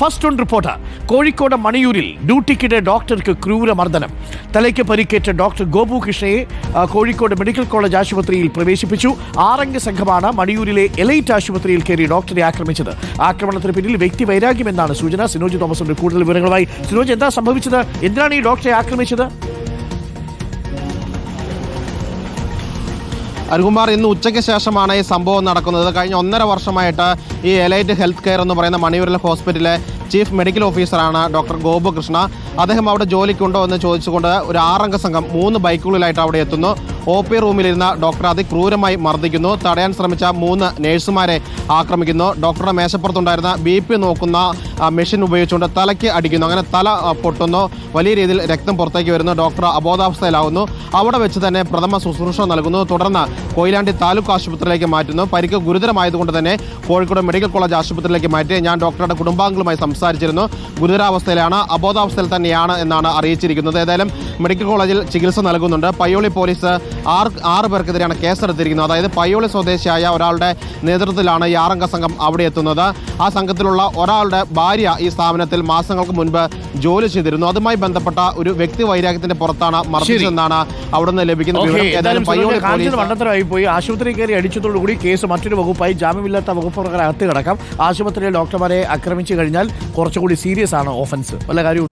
First on report. Kozhikode മണിയൂരിൽ ഡ്യൂട്ടിക്കിടെ ഡോക്ടർക്ക് ക്രൂരമർദ്ദനം തലയ്ക്ക് പരിക്കേറ്റ doctor Gopu Kozhikode medical college ആശുപത്രിയിൽ പ്രവേശിപ്പിച്ചു. ആറംഗ സംഘമാണ് മണിയൂരിലെ എലൈറ്റ് ആശുപത്രിയിൽ കയറി ഡോക്ടറെ ആക്രമിച്ചത്. ആക്രമണത്തിന് പിന്നിൽ വ്യക്തി വൈരാഗ്യമെന്നാണ് സൂചന. സിനോജ് തോമസിന്റെ കൂടുതൽ വിവരങ്ങളുമായി. സിനോജ് എന്താ സംഭവിച്ചത്? എന്തിനാണ് ഈ ഡോക്ടറെ ആക്രമിച്ചത്? അരുകുമാർ ഇന്ന് ഉച്ചയ്ക്ക് ശേഷമാണ് ഈ സംഭവം നടക്കുന്നത്. കഴിഞ്ഞ ഒന്നര വർഷമായിട്ട് ഈ എലൈറ്റ് ഹെൽത്ത് കെയർ എന്ന് പറയുന്ന മണിയൂരിലെ ഹോസ്പിറ്റലിലെ ചീഫ് മെഡിക്കൽ ഓഫീസറാണ് ഡോക്ടർ ഗോപകൃഷ്ണ. അദ്ദേഹം അവിടെ ജോലിക്കുണ്ടോ എന്ന് ചോദിച്ചുകൊണ്ട് ഒരു ആറംഗ സംഘം മൂന്ന് ബൈക്കുകളിലായിട്ട് അവിടെ എത്തുന്നു. ഒ പി റൂമിലിരുന്ന ഡോക്ടർ അതിക്രൂരമായി മർദ്ദിക്കുന്നു. തടയാൻ ശ്രമിച്ച മൂന്ന് നഴ്സുമാരെ ആക്രമിക്കുന്നു. ഡോക്ടറുടെ മേശപ്പുറത്തുണ്ടായിരുന്ന ബി പി നോക്കുന്ന മെഷീൻ ഉപയോഗിച്ചുകൊണ്ട് തലയ്ക്ക് അടിക്കുന്നു. അങ്ങനെ തല പൊട്ടുന്നു. വലിയ രീതിയിൽ രക്തം പുറത്തേക്ക് വരുന്നു. ഡോക്ടർ അബോധാവസ്ഥയിലാവുന്നു. അവിടെ വെച്ച് തന്നെ പ്രഥമ ശുശ്രൂഷ നൽകുന്നു. തുടർന്ന് കൊയിലാണ്ടി താലൂക്ക് ആശുപത്രിയിലേക്ക് മാറ്റുന്നു. പരിക്ക് ഗുരുതരമായതുകൊണ്ട് തന്നെ കോഴിക്കോട് മെഡിക്കൽ കോളേജ് ആശുപത്രിയിലേക്ക് മാറ്റി. ഞാൻ ഡോക്ടറുടെ കുടുംബാംഗങ്ങളുമായി സംസാരിച്ചിരുന്നു. ഗുരുതരാവസ്ഥയിലാണ് അബോധാവസ്ഥയിൽ തന്നെയാണ് എന്നാണ് അറിയിച്ചിരിക്കുന്നത്. ഏതായാലും മെഡിക്കൽ കോളേജിൽ ചികിത്സ നൽകുന്നുണ്ട്. പയ്യോളി പോലീസ് ആറ് ആറ് പേർക്കെതിരെയാണ് കേസെടുത്തിരിക്കുന്നത്. അതായത് പയ്യോളി സ്വദേശിയായ ഒരാളുടെ നേതൃത്വത്തിലാണ് ഈ ആറംഗ സംഘം അവിടെ എത്തുന്നത്. ആ സംഘത്തിലുള്ള ഒരാളുടെ ഭാര്യ ഈ സ്ഥാപനത്തിൽ മാസങ്ങൾക്ക് മുൻപ് ജോലി ചെയ്തിരുന്നു. അതുമായി ബന്ധപ്പെട്ട ഒരു വ്യക്തി വൈരാഗ്യത്തിന്റെ പുറത്താണ് മർദ്ദിച്ചതെന്നാണ് അവിടുന്ന് ലഭിക്കുന്ന വിവരം. ഏതായാലും പയ്യോളി പോലീസ് മണ്ടത്തരമായി പോയി. ആശുപത്രി കയറി അടിച്ചതോടുകൂടി കേസ് മറ്റൊരു വകുപ്പായി ജാമ്യമില്ലാത്ത വകുപ്പ് പ്രകാരം അകത്ത് കിടക്കാം. ആശുപത്രിയിലെ ഡോക്ടർമാരെ ആക്രമിച്ചു കഴിഞ്ഞാൽ കുറച്ചുകൂടി സീരിയസ് ആണ് ഓഫൻസ്. വല്ല കാര്യവും